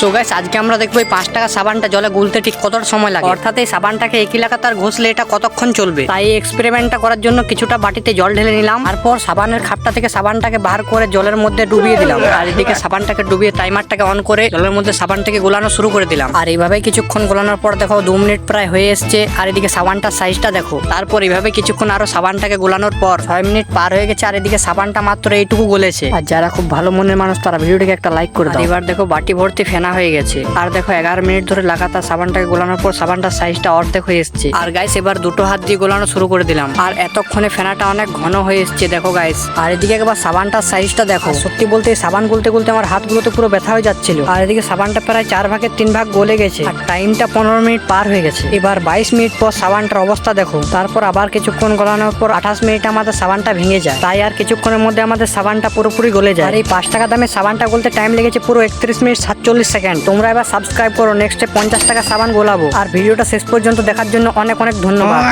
So guys আজকে আমরা দেখব এই পাঁচ টাকা সাবানটা জলে গুলতে ঠিক কতটা সময় লাগে। অর্থাৎ এই সাবানটাকে একই লাগাতার ঘষলে এটা কতক্ষণ চলবে? তাই এই এক্সপেরিমেন্টটা করার জন্য কিছুটা বাটিতে জল ঢেলে নিলাম। তারপর সাবানের খাপটা থেকে সাবানটাকে বার করে জলের মধ্যে ডুবিয়ে দিলাম। আর এদিকে সাবানটাকে ডুবিয়ে টাইমারটাকে অন করে জলের মধ্যে সাবানটাকে গোলানো শুরু করে দিলাম। আর এইভাবে কিছুক্ষণ গোলানোর পর দেখো, দু মিনিট প্রায় হয়ে এসছে। আর এদিকে সাবানটার সাইজটা দেখো। তারপর এইভাবে কিছুক্ষণ আরও সাবানটাকে গোলানোর পর ছয় মিনিট পার হয়ে গেছে। আর এদিকে সাবানটা মাত্র এইটুকু গলেছে। আর যারা খুব ভালো মনের মানুষ, তারা ভিডিওটিকে একটা লাইক করে দাও। এবার দেখো বাটি ভর্তি ফেনা হয়ে গেছে। আর দেখো, এগারো মিনিট ধরে লাগাতার সাবানটাকে গোলানোর পর সাবানটার সাইজটা অর্ধেক হয়ে এসছে। আর গাইস এবার দুটো হাত দিয়ে গোলানো শুরু করে দিলাম। আর এতক্ষণে ফেনাটা অনেক ঘন হয়ে এসছে, দেখো গাইস আর এদিকে একবার সাবানটার সাইজটা দেখো। সত্যি বলতে সাবান গুলতে গুলতে আমার হাতগুলোতে পুরো ব্যথা হয়ে যাচ্ছিল। আর এদিকে সাবানটা প্রায় চার ভাগের তিন ভাগ গলে গেছে। আর টাইমটা পনেরো মিনিট পার হয়ে গেছে। এবার বাইশ মিনিট পর সাবানটার অবস্থা দেখো। তারপর আবার কিছুক্ষণ গলানোর পর আঠাশ মিনিট আমাদের সাবানটা ভেঙে যায়। তাই আর কিছুক্ষণের মধ্যে আমাদের সাবানটা পুরোপুরি গলে যায়। আর এই পাঁচ টাকা দামে সাবানটা গলতে টাইম লেগেছে পুরো একত্রিশ মিনিট সাতচল্লিশ সেকেন্ড তোমরা এবার সাবস্ক্রাইব করো নেক্সটে পঞ্চাশ টাকা সাবান গোলাবো। আর ভিডিওটা শেষ পর্যন্ত দেখার জন্য অনেক অনেক ধন্যবাদ।